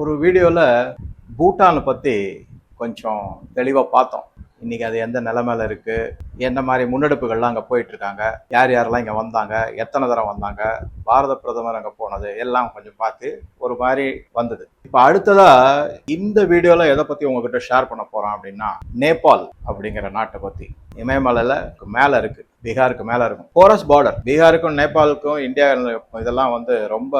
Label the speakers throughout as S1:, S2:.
S1: ஒரு வீடியோவில் பூட்டானை பற்றி கொஞ்சம் தெளிவாக பார்த்தோம். இன்னைக்கு அது எந்த நிலமையில இருக்குது என்ன மாதிரி முன்னெடுப்புகள்லாம் அங்கே போயிட்டுருக்காங்க? யார் யாரெல்லாம் இங்கே வந்தாங்க? எத்தனை தடவை வந்தாங்க? பாரத பிரதமர் அங்கே போனது எல்லாம் கொஞ்சம் பார்த்து ஒரு மாதிரி வந்தது. இப்போ அடுத்ததா இந்த வீடியோவில் எதை பற்றி உங்ககிட்ட ஷேர் பண்ண போகிறோம் அப்படின்னா நேபாள் அப்படிங்கிற நாட்டை பற்றி இமயமலையில் மேலே இருக்குது பீகாருக்கு மேலே இருக்கும். போரஸ் பார்டர் பீகாருக்கும் நேபாளுக்கும் இந்தியா இதெல்லாம் வந்து ரொம்ப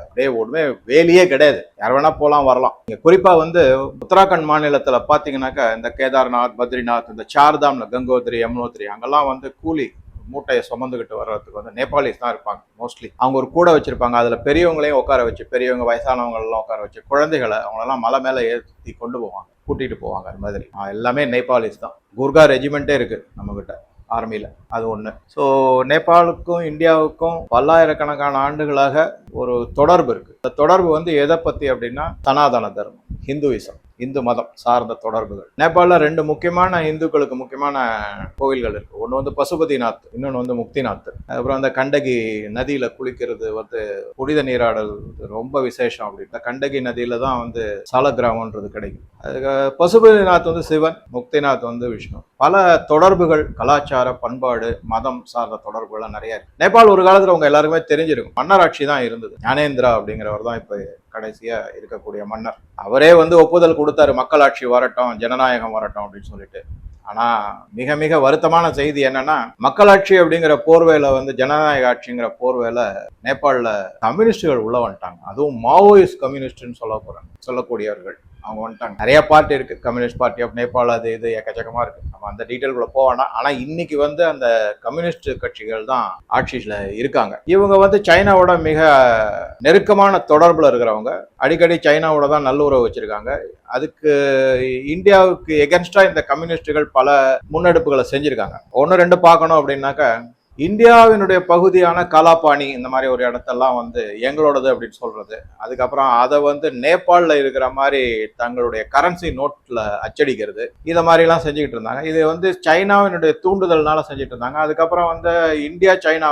S1: அப்படியே ஒன்றுமே வேலியே கிடையாது. யார் வேணா போகலாம் வரலாம். இங்கே குறிப்பாக வந்து உத்தராகண்ட் மாநிலத்தில் பார்த்தீங்கன்னாக்கா இந்த கேதார்நாத் பத்ரிநாத் இந்த சார்தாம்ல கங்கோத்ரி யமுனோத்ரி அங்கெல்லாம் வந்து கூலி மூட்டையை சுமந்துக்கிட்டு வர்றதுக்கு வந்து நேபாளிஸ் தான் இருப்பாங்க மோஸ்ட்லி அவங்க ஒரு கூடை வச்சிருப்பாங்க. அதில் பெரியவங்களையும் உட்கார வச்சு பெரியவங்க வயசானவங்கெல்லாம் உட்கார வச்சு குழந்தைகளை அவங்களெல்லாம் மலை மேலே ஏற்றி கொண்டு போவாங்க கூட்டிகிட்டு போவாங்க அது மாதிரி. எல்லாமே நேபாளிஸ் தான். குர்கா ரெஜிமெண்ட்டே இருக்குது நம்மக்கிட்ட ஆர்மியில். அது ஒன்று ஸோ நேபாளுக்கும் இந்தியாவுக்கும் பல்லாயிரக்கணக்கான ஆண்டுகளாக ஒரு தொடர்பு இருக்குது இந்த தொடர்பு வந்து எதை பற்றி அப்படின்னா சனாதன தர்மம் ஹிந்துவிசம். இந்து மதம் சார்ந்த தொடர்புகள். நேபாளில் ரெண்டு முக்கியமான இந்துக்களுக்கு முக்கியமான கோவில்கள் இருக்கு. ஒன்று வந்து பசுபதிநாத் இன்னொன்று வந்து முக்திநாத். அப்புறம் அந்த கண்டகி நதியில குளிக்கிறது வந்து புனித நீராடல் ரொம்ப விசேஷம் அப்படின்னு இந்த கண்டகி நதியில தான் வந்து சாலகிராமன்றது கிடைக்கும். அதுக்கு பசுபதிநாத் வந்து சிவன் முக்திநாத் வந்து விஷ்ணு. பல தொடர்புகள் கலாச்சார பண்பாடு மதம் சார்ந்த தொடர்புகள்லாம் நிறைய இருக்கு. நேபாள் ஒரு காலத்தில் உங்க எல்லாருக்குமே தெரிஞ்சிருக்கும். மன்னராட்சி தான் இருந்தது. ஞானேந்திரா அப்படிங்கிறவர் தான் இப்போ கடைசியா இருக்கக்கூடிய மன்னர். அவரே வந்து ஒப்புதல் கொடுத்தாரு மக்களாட்சி வரட்டும் ஜனநாயகம் வரட்டும் அப்படின்னு சொல்லிட்டு. ஆனா மிக மிக வருத்தமான செய்தி என்னன்னா மக்களாட்சி அப்படிங்கிற போர்வையில வந்து ஜனநாயக ஆட்சிங்கிற போர்வையில நேபாளில் கம்யூனிஸ்டுகள் உள்ள வந்துட்டாங்க. அதுவும் மாவோயிஸ்ட் கம்யூனிஸ்ட்னு சொல்ல போறாங்க சொல்லக்கூடியவர்கள். அவங்க வந்துட்டாங்க. நிறைய பார்ட்டி இருக்கு. கம்யூனிஸ்ட் பார்ட்டி ஆஃப் நேபாள் அது இது எக்கச்சக்கமா இருக்கு. நம்ம அந்த டீட்டெயில்குள்ள போவேனா ஆனா இன்னைக்கு வந்து அந்த கம்யூனிஸ்ட் கட்சிகள் தான் ஆட்சியில இருக்காங்க. இவங்க வந்து சைனாவோட மிக நெருக்கமான தொடர்புல இருக்கிறவங்க. அடிக்கடி சைனாவோட தான் நல்லுறவு வச்சிருக்காங்க. அதுக்கு இந்தியாவுக்கு எகென்ஸ்டா இந்த கம்யூனிஸ்டுகள் பல முன்னெடுப்புகளை செஞ்சிருக்காங்க. ஒன்று ரெண்டு பார்க்கணும் அப்படின்னாக்கா இந்தியாவினுடைய பகுதியான கலாபாணி இந்த மாதிரி ஒரு இடத்தெல்லாம் வந்து எங்களோடது அப்படின்னு சொல்றது. அதுக்கப்புறம் அதை வந்து நேபாளில் இருக்கிற மாதிரி தங்களுடைய கரன்சி நோட்டில் அச்சடிக்கிறது. இதை மாதிரிலாம் செஞ்சுக்கிட்டு இருந்தாங்க. இது வந்து சைனாவினுடைய தூண்டுதல்னால செஞ்சுட்டு இருந்தாங்க. அதுக்கப்புறம் வந்து இந்தியா சைனா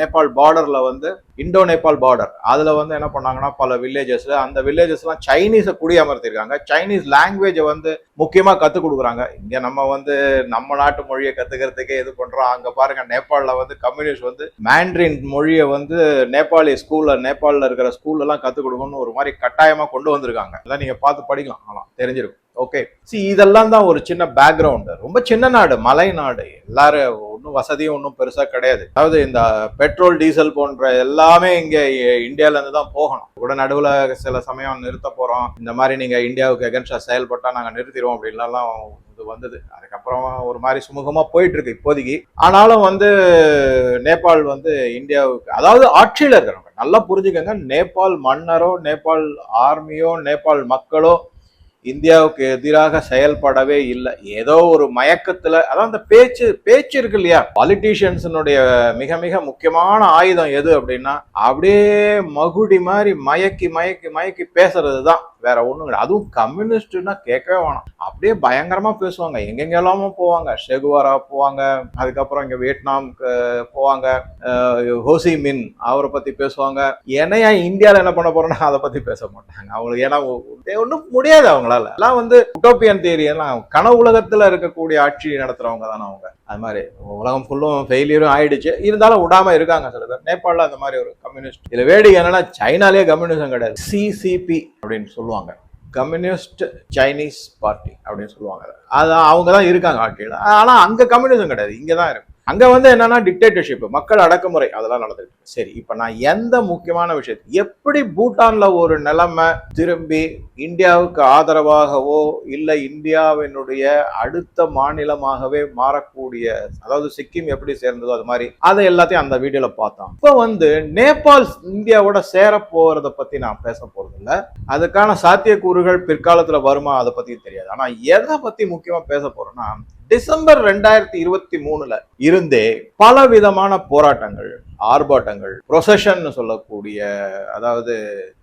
S1: நேபாள் பார்டரில் வந்து இந்தோ நேபாள் பார்டர் அதில் வந்து என்ன பண்ணாங்கன்னா பல வில்லேஜஸில் அந்த வில்லேஜஸ்லாம் சைனீஸை குடியமர்த்திருக்காங்க. சைனீஸ் லாங்குவேஜை வந்து முக்கியமாக கற்றுக் கொடுக்குறாங்க. இங்கே நம்ம வந்து நம்ம நாட்டு மொழியை கற்றுக்கிறதுக்கே இது பண்ணுறோம் அங்கே பாருங்க நேபாளில் வந்து கம்யூனிஸ்ட் வந்து மேண்ட்ரின் மொழியை வந்து நேபாளி ஸ்கூலில் நேபாளில் இருக்கிற ஸ்கூல்லலாம் கற்றுக் கொடுக்கணும்னு ஒரு மாதிரி கட்டாயமாக கொண்டு வந்திருக்காங்க. அதான் நீங்கள் பார்த்து படிக்கலாம். ஆனால் தெரிஞ்சிருக்கும். ஓகே சி இதெல்லாம் தான் ஒரு சின்ன பேக்ரவுண்டு ரொம்ப சின்ன நாடு மலை நாடு. எல்லாரும் ஒன்றும் வசதியும் ஒன்றும் பெருசாக கிடையாது. அதாவது இந்த பெட்ரோல் டீசல் போன்ற எல்லாமே இங்கே இந்தியாவிலேருந்து தான் போகணும். கூட நடுவில் சில சமயம் நிறுத்த போகிறோம் இந்த மாதிரி நீங்கள் இந்தியாவுக்கு எகன்ஸ்டாக செயல்பட்டால் நாங்கள் நிறுத்திடுவோம் அப்படின்லாம் இது வந்தது. அதுக்கப்புறம் ஒரு மாதிரி சுமூகமா போயிட்டு இருக்கு இப்போதைக்கு. ஆனாலும் வந்து நேபாள் வந்து இந்தியாவுக்கு அதாவது ஆட்சியில் இருக்கிறவங்க நல்லா புரிஞ்சுக்கங்க நேபாள் மன்னரோ நேபாள் ஆர்மியோ நேபாள் மக்களோ இந்தியாவுக்கு எதிராக செயல்படவே இல்லை. ஏதோ ஒரு மயக்கத்தில் அதான் அந்த பேச்சு பேச்சு இருக்கு இல்லையா? பாலிட்டிஷியன்ஸினுடைய மிக மிக முக்கியமான ஆயுதம் எது அப்படின்னா அப்படியே மகுடி மாதிரி மயக்கி மயக்கி மயக்கி பேசுறது தான் வேற ஒன்றும் கிடையாது. அதுவும் கம்யூனிஸ்ட்னா கேட்கவே வேணாம். அப்படியே பயங்கரமா பேசுவாங்க. எங்கெங்கெல்லாமோ போவாங்க. ஷெகுவாரா போவாங்க. அதுக்கப்புறம் இங்க வியட்நாம்க்கு போவாங்க. ஹோசி மின் அவரை பத்தி பேசுவாங்க. என்னையா இந்தியாவில் என்ன பண்ண போறோம்னா அதை பத்தி பேச மாட்டாங்க. அவங்களுக்கு ஏன்னா ஒன்றும் முடியாது அவங்களால எல்லாம் வந்து உட்டோப்பியன் தேரி எல்லாம் கனவு உலகத்துல இருக்கக்கூடிய ஆட்சி நடத்துறவங்க தானே அவங்க. அது மாதிரி உலகம் ஃபுல்லும் ஃபெயிலியரும் ஆயிடுச்சு. இருந்தாலும் விடாம இருக்காங்க சில பேர். நேபாளில் அந்த மாதிரி ஒரு கம்யூனிஸ்ட் இதுல வேடிக்கை என்னன்னா சைனாலேயே கம்யூனிசம் கிடையாது. சிசிபி அப்படின்னு சொல்லுவாங்க. கம்யூனிஸ்ட் சைனீஸ் பார்ட்டி அப்படின்னு சொல்லுவாங்க. அது அவங்க தான் இருக்காங்க ஆட்சியில். ஆனா அங்க கம்யூனிசம் கிடையாது. இங்கே தான் இருக்கும் அங்க வந்து என்னன்னா டிக்டேட்டர்ஷிப் மக்கள் அடக்குமுறை அதெல்லாம் நடந்துருக்கு சரி இப்ப நான் எந்த முக்கியமான விஷயத்தை எப்படி பூட்டான்ல ஒரு நிலைமை திரும்பி இந்தியாவுக்கு ஆதரவாகவோ இல்லை இந்தியாவினுடைய அடுத்த மாநிலமாகவே மாறக்கூடிய அதாவது சிக்கிம் எப்படி சேர்ந்ததோ அது மாதிரி அதை எல்லாத்தையும் அந்த வீடியோல பார்த்தோம் இப்போ வந்து நேபாள் இந்தியாவோட சேர போறத பத்தி நான் பேச போறது இல்ல அதுக்கான சாத்தியக்கூறுகள் பிற்காலத்துல வருமா அதை பத்தி தெரியாது. ஆனா எதை பத்தி முக்கியமா பேச போறோம்னா டிசம்பர் ரெண்டாயிரத்தி இருபத்தி மூணுல இருந்தே பல விதமான போராட்டங்கள் ஆர்ப்பாட்டங்கள் ப்ரொசஷன் சொல்லக்கூடிய அதாவது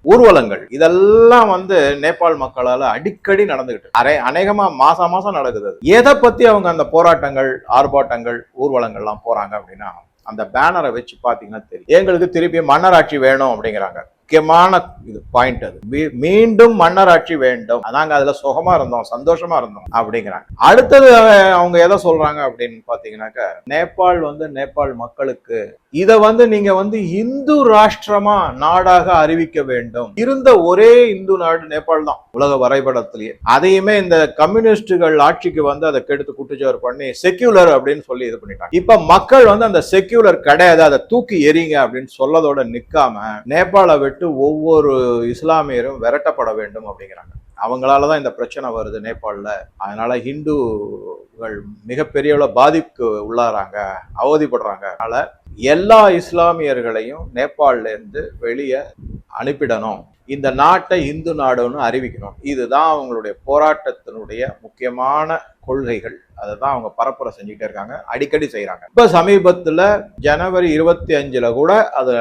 S1: ஊர்வலங்கள் இதெல்லாம் வந்து நேபாள் மக்களால அடிக்கடி நடந்துகிட்டு அரை அநேகமா மாசம் மாசம் நடக்குது எதை பத்தி அவங்க அந்த போராட்டங்கள் ஆர்ப்பாட்டங்கள் ஊர்வலங்கள்லாம் போறாங்க அப்படின்னா அந்த பேனரை வச்சு பாத்தீங்கன்னா தெரியும். எங்களுக்கு திருப்பி மன்னராட்சி வேணும் அப்படிங்கிறாங்க. முக்கியமான இது பாயிண்ட் அது. மீ- மீண்டும் மன்னராட்சி வேண்டும். அதாங்க அதுல சுகமா இருந்தோம் சந்தோஷமா இருந்தோம் அப்படிங்கிறாங்க. அடுத்தது அவங்க எதை சொல்றாங்க அப்படின்னு பாத்தீங்கன்னாக்க நேபாள் வந்து நேபாள் மக்களுக்கு இதை வந்து நீங்க வந்து இந்து ராஷ்டிரமா நாடாக அறிவிக்க வேண்டும். இருந்த ஒரே இந்து நாடு நேபாள் தான் உலக வரைபடத்திலேயே. அதையுமே இந்த கம்யூனிஸ்டுகள் ஆட்சிக்கு வந்து அதை கெடுத்து குட்டுச்சவர் பண்ணி செக்யூலர் அப்படின்னு சொல்லி இது பண்ணிட்டாங்க. இப்ப மக்கள் வந்து அந்த செக்யூலர் கிடையாது அதை தூக்கி எறிங்க அப்படின்னு சொல்லதோட நிக்காம நேபாளை விட்டு ஒவ்வொரு இஸ்லாமியரும் விரட்டப்பட வேண்டும் அப்படிங்கிறாங்க. அவங்களால தான் இந்த பிரச்சனை வருது நேபாளில். அதனால ஹிந்துகள் மிகப்பெரிய அளவு பாதிப்புக்கு உள்ளாராங்க அவதிப்படுறாங்க. அதனால எல்லா இஸ்லாமியர்களையும் நேபாளிலேருந்து வெளியே அனுப்பிடணும். இந்த நாட்டை இந்து நாடுன்னு அறிவிக்கணும். இதுதான் அவங்களுடைய போராட்டத்தினுடைய முக்கியமான கொள்கைகள். அதை தான் அவங்க பரப்புரை செஞ்சுட்டே இருக்காங்க. அடிக்கடி செய்கிறாங்க இப்போ சமீபத்தில் ஜனவரி இருபத்தி அஞ்சில் கூட அதை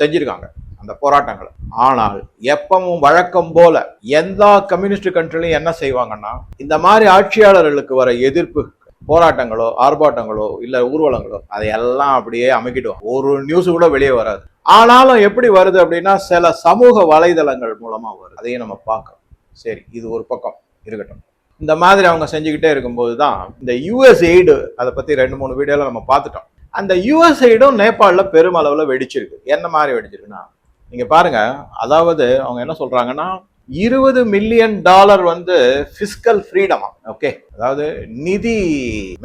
S1: செஞ்சிருக்காங்க அந்த போராட்டங்களை. ஆனால் எப்பவும் வழக்கம் போல எந்த கம்யூனிஸ்ட் கண்ட்ரிலையும் என்ன செய்வாங்கன்னா இந்த மாதிரி ஆட்சியாளர்களுக்கு வர எதிர்ப்பு போராட்டங்களோ ஆர்ப்பாட்டங்களோ இல்லை ஊர்வலங்களோ அதையெல்லாம் அப்படியே அமைக்கிடுவோம். ஒரு நியூஸ் கூட வெளியே வராது. ஆனாலும் எப்படி வருது அப்படின்னா சில சமூக வலைதளங்கள் மூலமாக வருது. அதையும் நம்ம பார்க்கறோம். சரி இது ஒரு பக்கம் இருக்கட்டும். இந்த மாதிரி அவங்க செஞ்சுக்கிட்டே இருக்கும்போது தான் இந்த யூஎஸ் எய்டு அதை பற்றி ரெண்டு மூணு வீடியோவில் நம்ம பார்த்துட்டோம். அந்த யூஎஸ் எய்டும் நேபாளில் பெருமளவில் வெடிச்சிருக்கு. என்ன மாதிரி வெடிச்சிருக்குன்னா நீங்கள் பாருங்க. அதாவது அவங்க என்ன சொல்கிறாங்கன்னா இருபது மில்லியன் டாலர் வந்து ஃபிஸ்கல் ஃப்ரீடமா ஓகே அதாவது நிதி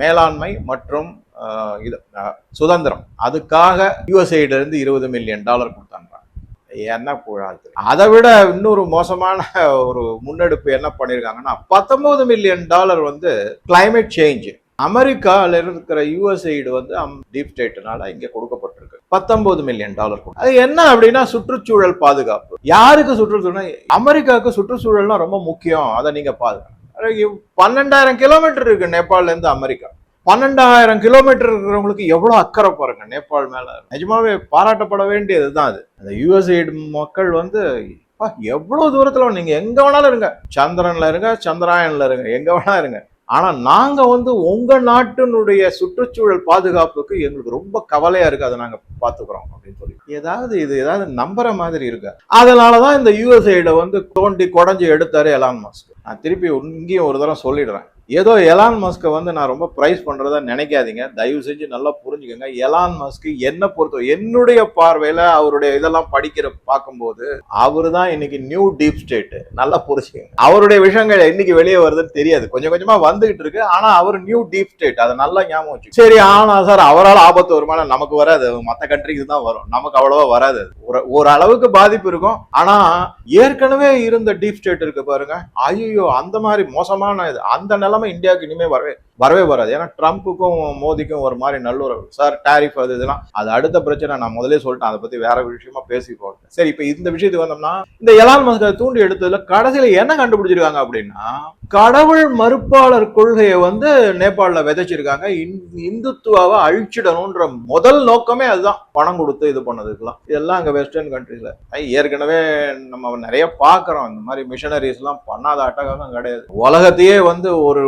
S1: மேலாண்மை மற்றும் இது சுதந்திரம். அதுக்காக யுஎஸ்ஐல இருந்து இருபது மில்லியன் டாலர் கொடுத்தாங்க. என்ன புழாது அதை விட இன்னொரு மோசமான ஒரு முன்னெடுப்பு என்ன பண்ணியிருக்காங்கன்னா பத்தொன்பது மில்லியன் டாலர் வந்து கிளைமேட் சேஞ்ச் அமெரிக்காவில் இருக்கிற யூஎஸ்ஐடு வந்து டீப் ஸ்டேட்டுனால இங்கே கொடுக்கப்பட்டிருக்கு. பத்தொன்பது மில்லியன் டாலர் அது என்ன அப்படின்னா சுற்றுச்சூழல் பாதுகாப்பு. யாருக்கு சுற்றுச்சூழல் அமெரிக்காவுக்கு சுற்றுச்சூழல்னா ரொம்ப முக்கியம். அதை நீங்க பாதுகாப்பு பன்னெண்டாயிரம் கிலோமீட்டர் இருக்கு நேபாள்ல இருந்து அமெரிக்கா. பன்னெண்டாயிரம் கிலோமீட்டர் இருக்கிறவங்களுக்கு எவ்வளவு அக்கறை பாருங்க நேபாள் மேல. நிஜமாவே பாராட்டப்பட வேண்டியதுதான் அது. அந்த யுஎஸ்ஐடு மக்கள் வந்து அப்பா, எவ்வளவு தூரத்துல நீங்க எங்க வேணாலும் இருங்க. சந்திரன்ல இருங்க சந்திராயன்ல இருங்க எங்க வேணாலும் இருங்க. ஆனால் நாங்கள் வந்து உங்கள் நாட்டினுடைய சுற்றுச்சூழல் பாதுகாப்புக்கு எங்களுக்கு ரொம்ப கவலையாக இருக்குது அதை நாங்கள் பார்த்துக்குறோம் அப்படின்னு சொல்லி. ஏதாவது இது ஏதாவது நம்புற மாதிரி இருக்கு. அதனாலதான் இந்த யுஎஸ்ஐட வந்து தோண்டி குடஞ்சி எடுத்தாரு எலான் மாஸ்க். நான் திருப்பி இங்கேயும் ஒரு தடவை சொல்லிடுறேன். ஏதோ எலான் மஸ்கை வந்து நான் ரொம்ப ப்ரைஸ் பண்ணுறதா நினைக்காதீங்க. தயவு செஞ்சு நல்லா புரிஞ்சுக்கோங்க. எலான் மஸ்க் என்ன பொறுத்த என்னுடைய பார்வையில் அவருடைய இதெல்லாம் படிக்கிற பார்க்கும்போது அவர் தான் இன்னைக்கு நியூ டீப் ஸ்டேட்டு நல்லா புரிஞ்சுக்கோங்க. அவருடைய விஷயங்கள் இன்றைக்கி வெளியே வருதுன்னு தெரியாது. கொஞ்சம் கொஞ்சமாக வந்துகிட்டு இருக்கு. ஆனால் அவர் நியூ டீப் ஸ்டேட் அதை நல்லா ஞாபகம் வச்சு சரி ஆனா சார் அவரால் ஆபத்து வருமான நமக்கு வராது. மற்ற கண்ட்ரிக்கு தான் வரும். நமக்கு அவ்வளோவா வராது ஒரு ஓரளவுக்கு பாதிப்பு இருக்கும். ஆனால் ஏற்கனவே இருந்த டீப் ஸ்டேட் இருக்கு பாருங்க. ஐயோ அந்த மாதிரி மோசமான இது. அந்த நிலம் இந்தியாவுக்கு இனிமே வரவே வரவே வராது. ஏன்னா ட்ரம்ப்புக்கும் மோதிக்கும் ஒரு மாதிரி நல்லுறவு. சார் டேரிஃப் அது இதெல்லாம் அது அடுத்த பிரச்சனை. நான் முதலே சொல்லிட்டேன். அதை பத்தி வேற விஷயமா பேசி போட்டேன் சரி இப்ப இந்த விஷயத்துக்கு வந்தோம்னா இந்த எலான் மஸ்கை தூண்டி எடுத்ததுல கடைசியில என்ன கண்டுபிடிச்சிருக்காங்க அப்படின்னா கடவுள் மறுப்பாளர் கொள்கையை வந்து நேபாளில் விதைச்சிருக்காங்க. இந்- இந்துத்துவாவை அழிச்சிடணும்ன்ற முதல் நோக்கமே அதுதான். பணம் கொடுத்து இது பண்ணதுக்கெல்லாம். இதெல்லாம் அங்கே வெஸ்டர்ன் கண்ட்ரீஸில் ஏற்கனவே நம்ம நிறைய பார்க்குறோம். இந்த மாதிரி மிஷனரிஸ்லாம் பண்ணாத அட்டகாசம் கிடையாது. உலகத்தையே வந்து ஒரு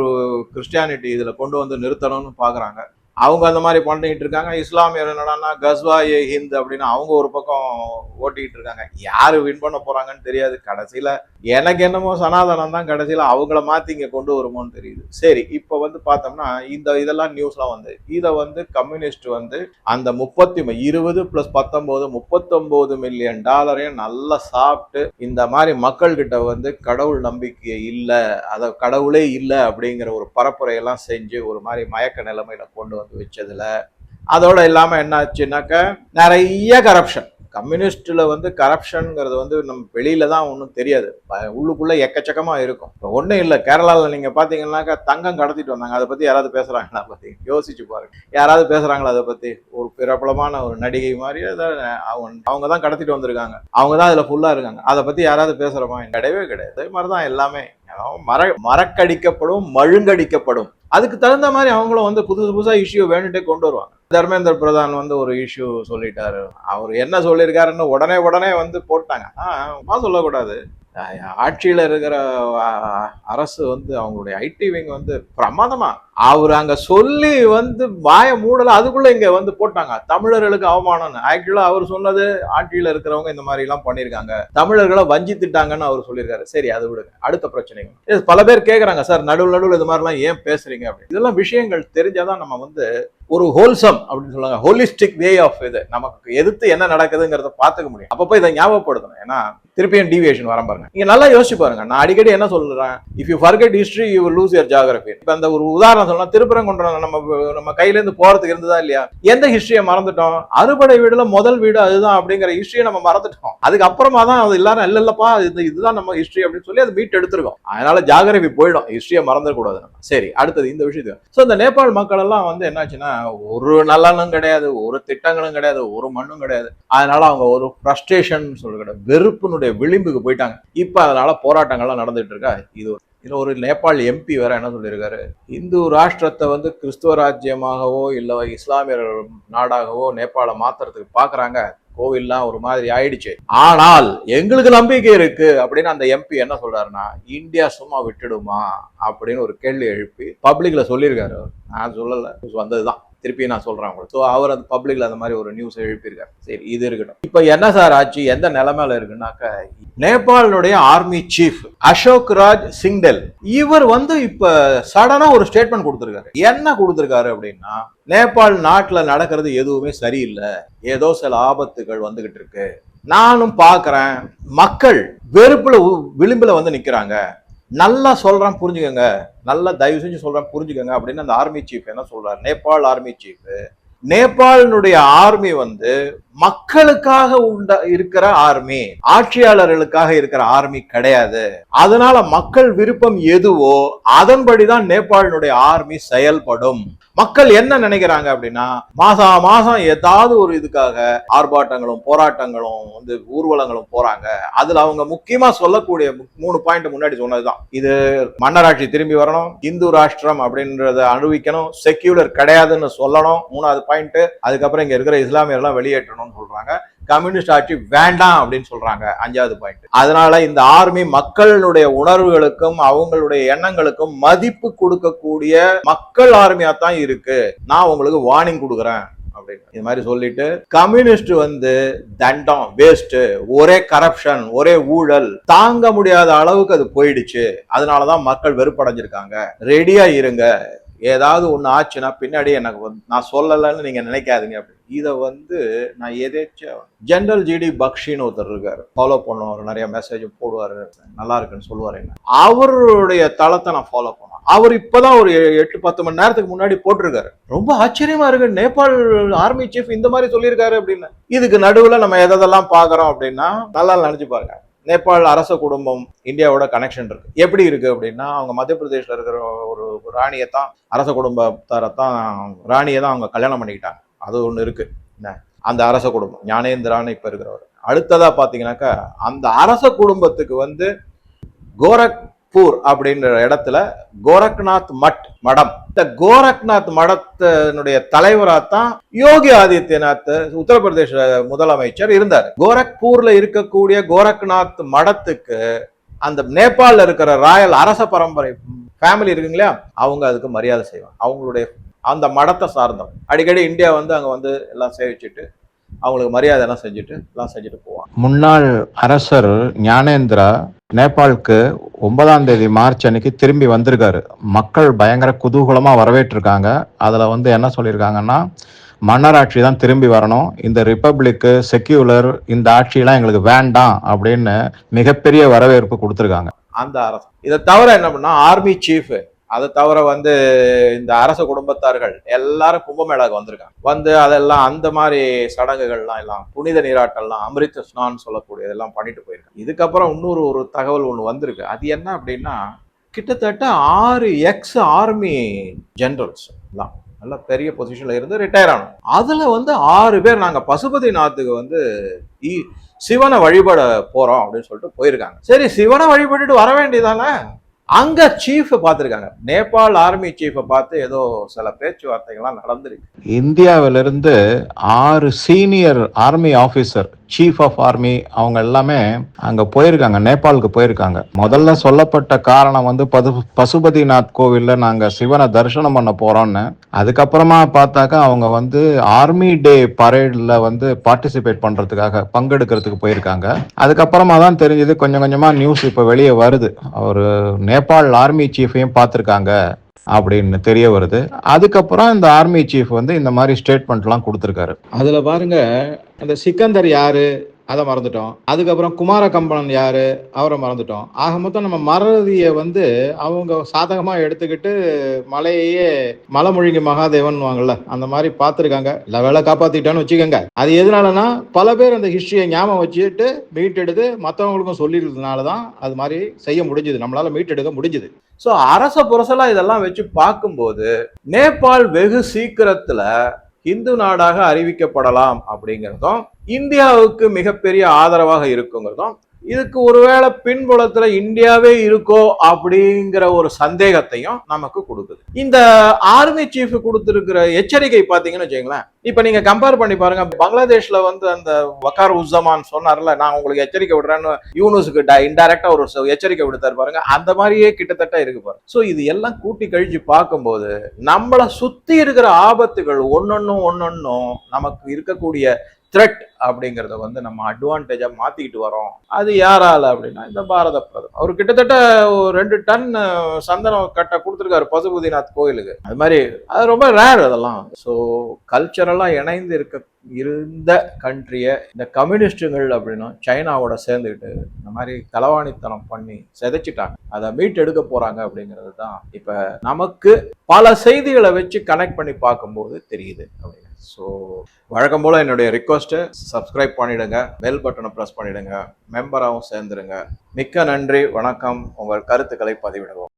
S1: கிறிஸ்டியானிட்டி இதில் கொண்டு வந்து நிறுத்தணும்னு பார்க்குறாங்க அவங்க அந்த மாதிரி பண்ணிக்கிட்டு இருக்காங்க. இஸ்லாமியர் என்னடான்னா கஸ்வா ஏ ஹிந்த் அப்படின்னு அவங்க ஒரு பக்கம் ஓட்டிக்கிட்டு இருக்காங்க. யார் வின் பண்ண போகிறாங்கன்னு தெரியாது. கடைசியில் எனக்கு என்னமோ சனாதனம் தான் கடைசியில் அவங்கள மாற்றி இங்கே கொண்டு வருமோன்னு தெரியுது. சரி இப்போ வந்து பார்த்தோம்னா இந்த இதெல்லாம் நியூஸ்லாம் வந்து இதை வந்து கம்யூனிஸ்ட் வந்து அந்த முப்பத்தி இருபது ப்ளஸ் பத்தொம்போது முப்பத்தொம்போது மில்லியன் டாலரையும் நல்லா சாப்பிட்டு இந்த மாதிரி மக்கள்கிட்ட வந்து கடவுள் நம்பிக்கை இல்லை அதை கடவுளே இல்லை அப்படிங்கிற ஒரு பரப்புரையெல்லாம் செஞ்சு ஒரு மாதிரி மயக்க நிலைமையில கொண்டு வந்து வச்சதில் அதோட இல்லாமல் என்ன ஆச்சுன்னாக்க நிறைய கரப்ஷன் கம்யூனிஸ்டில் வந்து கரப்ஷனுங்கிறது வந்து நம்ம வெளியில தான் ஒன்றும் தெரியாது. உள்ளுக்குள்ளே எக்கச்சக்கமாக இருக்கும். இப்போ ஒன்றும் இல்லை. கேரளாவில் நீங்கள் பார்த்தீங்கன்னாக்கா தங்கம் கடத்திட்டு வந்தாங்க. அதை பற்றி யாராவது பேசுகிறாங்களா பற்றி யோசிச்சு பாருங்க. யாராவது பேசுகிறாங்களா அதை பற்றி ஒரு பிரபலமான ஒரு நடிகை மாதிரி ஏதாவது அவங்க அவங்க தான் கடத்திட்டு வந்திருக்காங்க. அவங்க தான் அதில் ஃபுல்லாக இருக்காங்க. அதை பற்றி யாராவது பேசுகிறோமா கிடையவே கிடையாது. அதே மாதிரி தான் எல்லாமே. மர மரக்கடிக்கப்படும் மழுங்கடிக்கப்படும். அதுக்கு தகுந்த மாதிரி அவங்களும் வந்து புதுசு புதுசாக இஷ்யூ வேணுட்டே கொண்டு வருவாங்க. தர்மேந்திர பிரதான் வந்து ஒரு இஷ்யூ சொல்லிட்டாரு. அவர் என்ன சொல்லியிருக்காருன்னு உடனே உடனே வந்து போட்டாங்க. ஆஹ் சொல்லக்கூடாது. ஆட்சியில் இருக்கிற அரசு வந்து அவங்களுடைய ஐடி விங் வந்து பிரமாதமா அவர் அங்க சொல்லி வந்து வாய மூடல அதுக்குள்ள இங்க வந்து போட்டாங்க. தமிழர்களுக்கு அவமானம்னு. ஆக்சுவலா அவர் சொன்னது ஆட்சியில இருக்கிறவங்க இந்த மாதிரி எல்லாம் பண்ணிருக்காங்க தமிழர்களை வஞ்சித்துட்டாங்கன்னு அவர் சொல்லியிருக்காரு. சரி அது விடுங்க. அடுத்த பிரச்சனைகள். பல பேர் கேட்குறாங்க சார் நடுவில் நடுவில் இது மாதிரிலாம் ஏன் பேசுறீங்க? அப்படின்னு இதெல்லாம் விஷயங்கள் தெரிஞ்சாதான் நம்ம வந்து ஒரு ஹோல்சம் அப்படின்னு சொல்லுவாங்க. ஹோலிஸ்டிக் வே ஆஃப் இது. நமக்கு எதிர்த்து என்ன நடக்குதுங்கிறத பார்த்துக்க முடியும். அப்பப்போ இதை ஞாபகப்படுத்தணும். ஏன்னா திருப்பியும் டிவியேஷன் வர பாருங்க. நீங்க நல்லா யோசிச்சு பாருங்க. நான் அடிக்கடி என்ன சொல்றேன்? If you forget history you lose your geography இப்போ அந்த ஒரு உதாரணம் சொல்லலாம் திருப்பரங்குன்றம் நம்ம நம்ம கையிலேருந்து போறதுக்கு இருந்ததா இல்லையா? எந்த ஹிஸ்டரியை மறந்துட்டோம்? அறுபடை வீடுல முதல் வீடு அதுதான் அப்படிங்கிற ஹிஸ்டரியை நம்ம மறந்துட்டோம். அதுக்கப்புறமா தான் அது எல்லாரும் இல்ல இல்லப்பா இது இதுதான் நம்ம ஹிஸ்டரி அப்படின்னு சொல்லி அது மீட் எடுத்திருக்கோம். அதனால ஜாகிரபி போயிடும். ஹிஸ்டரியை மறந்துடக்கூடாது நம்ம. சரி அடுத்தது இந்த விஷயத்துக்கு ஸோ இந்த நேபாள் மக்கள் எல்லாம் வந்து என்னாச்சுன்னா ஒரு நலனும் கிடையாது ஒரு திட்டங்களும் கிடையாது ஒரு மண்ணும் கிடையாது. அதனால அவங்க ஒரு ஃப்ரஸ்ட்ரேஷன் சொல்ல கிடையாது வெறுப்பினுடைய விளிம்புக்கு போயிட்டாங்க. இப்போ அதனால போராட்டங்கள்லாம் நடந்துட்டு இருக்கா? இது ஒரு ஒரு நேபாள் எம்பி வேற என்ன சொல்லியிருக்காரு? இந்து ராஷ்டிரத்தை வந்து கிறிஸ்துவ ராஜ்யமாகவோ இல்லை இஸ்லாமியர் நாடாகவோ நேபாளை மாத்துறதுக்கு பார்க்குறாங்க கோவில்லாம் ஒரு மாதிரி ஆயிடுச்சு. ஆனால் எங்களுக்கு நம்பிக்கை இருக்கு அப்படின்னு அந்த எம்பி என்ன சொல்றாருன்னா இந்தியா சும்மா விட்டுடுமா? அப்படின்னு ஒரு கேள்வி எழுப்பி பப்ளிக்ல சொல்லியிருக்காரு நான் சொல்லலை வந்ததுதான். திருப்பி நான் சொல்கிறேன் உங்களுக்கு. ஸோ அவர் அந்த பப்ளிக்கில் அந்த மாதிரி ஒரு நியூஸ் எழுப்பியிருக்காரு. சரி இது இருக்கட்டும். இப்போ என்ன சார் ஆச்சு? எந்த நிலைமையில இருக்குன்னாக்க நேபாளினுடைய ஆர்மி சீஃப் அசோக் ராஜ் சிங்டெல் இவர் வந்து இப்போ சடனாக ஒரு ஸ்டேட்மெண்ட் கொடுத்துருக்காரு. என்ன கொடுத்துருக்காரு அப்படின்னா நேபாள் நாட்டில் நடக்கிறது எதுவுமே சரியில்லை. ஏதோ சில ஆபத்துகள் வந்துகிட்டு இருக்கு. நானும் பார்க்குறேன் மக்கள் வெறுப்பில் உ- வந்து நிற்கிறாங்க நல்லா சொல்கிறேன் புரிஞ்சுக்கோங்க. நல்லா தயவு செஞ்சு சொல்கிறேன் புரிஞ்சுக்கோங்க. அப்படின்னு அந்த ஆர்மி சீஃப் என்ன சொல்கிறார் நேபாள் ஆர்மி சீஃப் நேபாளினுடைய ஆர்மி வந்து மக்களுக்காக உண்ட இருக்கிற ஆர்மி ஆட்சியாளர்களுக்காக இருக்கிற ஆர்மி கிடையாது. அதனால மக்கள் விருப்பம் எதுவோ அதன்படிதான் நேபாளினுடைய ஆர்மி செயல்படும். மக்கள் என்ன நினைக்கிறாங்க அப்படின்னா மாசா மாசம் ஏதாவது ஒரு இதுக்காக ஆர்ப்பாட்டங்களும் போராட்டங்களும் வந்து ஊர்வலங்களும் போறாங்க. அதுல அவங்க முக்கியமா சொல்லக்கூடிய மூணு பாயிண்ட் முன்னாடி சொன்னதுதான். இது மன்னராட்சி திரும்பி வரணும் இந்து ராஷ்டிரம் அப்படின்றத அனுபவிக்கணும் செக்யூலர் கிடையாதுன்னு சொல்லணும் மூணாவது பாயிண்ட் அதுக்கப்புறம் இங்க இருக்கிற இஸ்லாமியர்லாம் வெளியேற்றணும். வேணும்னு சொல்றாங்க. கம்யூனிஸ்ட் ஆட்சி வேண்டாம் அப்படின்னு சொல்றாங்க. அஞ்சாவது பாயிண்ட் அதனால இந்த ஆர்மி மக்களுடைய உணர்வுகளுக்கும் அவங்களுடைய எண்ணங்களுக்கும் மதிப்பு கொடுக்கக்கூடிய மக்கள் ஆர்மியா தான் இருக்கு. நான் உங்களுக்கு வார்னிங் கொடுக்குறேன் அப்படின்னு. இது மாதிரி சொல்லிட்டு கம்யூனிஸ்ட் வந்து தண்டம் வேஸ்ட் ஒரே கரப்ஷன் ஒரே ஊழல் தாங்க முடியாத அளவுக்கு அது போயிடுச்சு. அதனாலதான் மக்கள் வெறுப்படைஞ்சிருக்காங்க. ரெடியா இருங்க. ஏதாவது ஒன்று ஆச்சுன்னா பின்னாடி எனக்கு வந்து நான் சொல்லலைன்னு நீங்கள் நினைக்காதீங்க அப்படி. இதை வந்து நான் எதேச்சும் ஜென்ரல் ஜிடி பக்ஷின்னு ஒருத்தர் இருக்காரு. ஃபாலோ பண்ணுவார் நிறைய மெசேஜ் போடுவார். நல்லா இருக்குன்னு சொல்லுவார் என்ன. அவருடைய தளத்தை நான் ஃபாலோ பண்ணோம் அவர் இப்போதான் ஒரு எட்டு பத்து மணி நேரத்துக்கு முன்னாடி போட்டிருக்காரு. ரொம்ப ஆச்சரியமா இருக்கு. நேபாள் ஆர்மி சீஃப் இந்த மாதிரி சொல்லியிருக்காரு அப்படின்னு. இதுக்கு நடுவில் நம்ம எதெல்லாம் பார்க்குறோம் அப்படின்னா நல்லா நினச்சி பாருங்க. நேபாள் அரச குடும்பம் இந்தியாவோட கனெக்ஷன் இருக்கு. எப்படி இருக்கு அப்படின்னா அவங்க மத்திய பிரதேசில் இருக்கிற ஒரு ராணியை தான் அரச குடும்பத்தாரை தான் ராணியை தான் அவங்க கல்யாணம் பண்ணிக்கிட்டாங்க. அது ஒன்று இருக்கு. என்ன? அந்த அரச குடும்பம். ஞானேந்திரான்னு இப்போ இருக்கிறவர். அடுத்ததா பார்த்தீங்கன்னாக்கா அந்த அரச குடும்பத்துக்கு வந்து கோரக் பூர் அப்படின்ற இடத்துல கோரக்நாத் மட் மடம். இந்த கோரக்நாத் மடத்தினுடைய தலைவராக தான் யோகி ஆதித்யநாத் உத்தரப்பிரதேச முதலமைச்சர் இருந்தார். கோரக்பூர்ல இருக்கக்கூடிய கோரக்நாத் மடத்துக்கு அந்த நேபாளில் இருக்கிற ராயல் அரச பரம்பரை ஃபேமிலி இருக்குங்களா? அவங்க அதுக்கு மரியாதை செய்வாங்க. அவங்களுடைய அந்த மடத்தை சார்ந்தவங்க. அடிக்கடி இந்தியா வந்து அங்கே வந்து எல்லாம் சேவிச்சுட்டு அவங்களுக்கு மரியாதை எல்லாம் செஞ்சுட்டு எல்லாம் செஞ்சுட்டு போவாங்க.
S2: முன்னாள் அரசர் ஞானேந்திரா நேபாளுக்கு ஒன்பதாம் தேதி மார்ச் அன்னைக்கு திரும்பி வந்திருக்காரு. மக்கள் பயங்கர குதூகலமாக வரவேற்றிருக்காங்க. அதில் வந்து என்ன சொல்லியிருக்காங்கன்னா மன்னராட்சி தான் திரும்பி வரணும். இந்த ரிப்பப்ளிக்கு செக்யூலர் இந்த ஆட்சியெல்லாம் எங்களுக்கு வேண்டாம் அப்படின்னு மிகப்பெரிய வரவேற்பு கொடுத்துருக்காங்க.
S1: அந்த அரசு. இதை தவிர என்ன பண்ணா ஆர்மி சீஃபு அதை தவிர வந்து இந்த அரச குடும்பத்தார்கள் எல்லாரும் கும்பமேளாவுக்கு வந்திருக்காங்க. வந்து அதெல்லாம் அந்த மாதிரி சடங்குகள்லாம் எல்லாம் புனித நீராட்டெல்லாம் அமிர்த சொல்லக்கூடிய இதெல்லாம் பண்ணிட்டு போயிருக்காங்க. இதுக்கப்புறம் இன்னொரு ஒரு தகவல் ஒன்று வந்திருக்கு. அது என்ன அப்படின்னா கிட்டத்தட்ட ஆறு எக்ஸ் ஆர்மி ஜென்ரல்ஸ் எல்லாம் நல்ல பெரிய பொசிஷனில் இருந்து ரிட்டையர் ஆனோம் அதில் வந்து ஆறு பேர் நாங்கள் பசுபதி நாத்துக்கு வந்து சிவனை வழிபட போகிறோம் அப்படின்னு சொல்லிட்டு போயிருக்காங்க. சரி சிவனை வழிபட்டுட்டு வர வேண்டியதானே? அங்க சீஃப் பார்த்துருக்காங்க. நேபாள் ஆர்மி சீஃபை பார்த்து ஏதோ சில பேச்சுவார்த்தைகள்லாம் நடந்திருக்கு.
S2: இந்தியாவிலிருந்து ஆறு senior army officer chief of army அவங்க எல்லாமே அங்க போயிருக்காங்க நேபாளுக்கு போயிருக்காங்க. முதல்ல சொல்லப்பட்ட காரணம் வந்து பது பசுபதிநாத் கோவில்ல நாங்க சிவனை தரிசனம் பண்ண போறோம்னு. அதுக்கப்புறமா பார்த்தாக்கா அவங்க வந்து ஆர்மி டே பரேட்ல வந்து பார்ட்டிசிபேட் பண்றதுக்காக பங்கெடுக்கிறதுக்கு போயிருக்காங்க. அதுக்கப்புறமா தான் தெரிஞ்சது கொஞ்சம் கொஞ்சமா நியூஸ் இப்ப வெளியே வருது. அவர் நேபாள் ஆர்மி சீஃபையும் பார்த்திருக்காங்க. அப்படின்னு தெரிய வருது. அதுக்கப்புறம் இந்த ஆர்மி சீஃப் வந்து இந்த மாதிரி ஸ்டேட்மெண்ட்லாம் கொடுத்துருக்காரு. அதில் பாருங்க அந்த சிக்கந்தர் யாரு? அதை மறந்துட்டோம். அதுக்கப்புறம் குமார கம்பளன் யாரு? அவரை மறந்துட்டோம். ஆக மொத்தம் நம்ம மறதியை வந்து அவங்க சாதகமா எடுத்துக்கிட்டு மலையையே மலைமொழிங்க மகாதேவன் வாங்கல அந்த மாதிரி பார்த்துருக்காங்க. இல்லை வேலை காப்பாத்திட்டான்னு வச்சுக்கோங்க. அது எதனாலனா பல பேர் அந்த ஹிஸ்டரியை ஞாபகம் வச்சுட்டு மீட்டெடுத்து மற்றவங்களுக்கும் சொல்லிடுறதுனால தான் அது மாதிரி செய்ய முடிஞ்சுது. நம்மளால மீட்டெடுக்க முடிஞ்சுது.
S1: ஸோ அரச புரசலாக இதெல்லாம் வச்சு பார்க்கும்போது நேபாள் வெகு சீக்கிரத்தில் இந்து நாடாக அறிவிக்கப்படலாம் அப்படிங்கிறதும் இந்தியாவுக்கு மிகப்பெரிய ஆதரவாக இருக்குங்கிறதும் இதுக்கு ஒருவேளை பின்புலத்துல இந்தியாவே இருக்கோ அப்படிங்கிற ஒரு சந்தேகத்தையும் நமக்கு கொடுக்குது. இந்த ஆர்மி சீஃப் கொடுத்துருக்கிற எச்சரிக்கை பாத்தீங்கன்னு வச்சுங்களேன் இப்ப நீங்க கம்பேர் பண்ணி பாருங்க பங்களாதேஷ்ல வந்து அந்த வக்கார் உஸ்ஸமான் சொன்னார்ல நான் உங்களுக்கு எச்சரிக்கை விடுறேன்னு யூனுஸுக்கு இன்டைரக்டா ஒரு எச்சரிக்கை விடுத்தாரு பாருங்க. அந்த மாதிரியே கிட்டத்தட்ட இருக்கு பாருங்க. சோ இது எல்லாம் கூட்டி கழிச்சு பார்க்கும்போது நம்மளை சுத்தி இருக்கிற ஆபத்துகள் ஒன்னொன்னும் ஒன்னொன்னும் நமக்கு இருக்கக்கூடிய த்ரெட் அப்படிங்கறத வந்து நம்ம அட்வான்டேஜாக மாற்றிக்கிட்டு வரோம். அது யாரால அப்படின்னா இந்த பாரத பிரதமர். அவர் கிட்டத்தட்ட ஒரு ரெண்டு டன் சந்தனம் கட்டை கொடுத்துருக்காரு பசுபதிநாத் கோயிலுக்கு. அது மாதிரி அது ரொம்ப ரேர் அதெல்லாம். ஸோ கல்ச்சரெல்லாம் இணைந்து இருக்க இருந்த கண்ட்ரியை இந்த கம்யூனிஸ்டுகள் அப்படின்னா சைனாவோட சேர்ந்துக்கிட்டு இந்த மாதிரி களவாணித்தனம் பண்ணி சிதைச்சிட்டாங்க. அதை மீட் எடுக்க போகிறாங்க அப்படிங்கிறது தான் இப்போ நமக்கு பல செய்திகளை வச்சு கனெக்ட் பண்ணி பார்க்கும்போது தெரியுது அப்படின்னு. ஸோ வழக்கம் போல என்னுடைய ரிக்வஸ்ட்டு சப்ஸ்கிரைப் பண்ணிவிடுங்க பெல் பட்டனை ப்ரெஸ் பண்ணிடுங்க மெம்பராகவும் சேர்ந்துருங்க. மிக்க நன்றி வணக்கம். உங்கள் கருத்துக்களை பதிவிடவும்.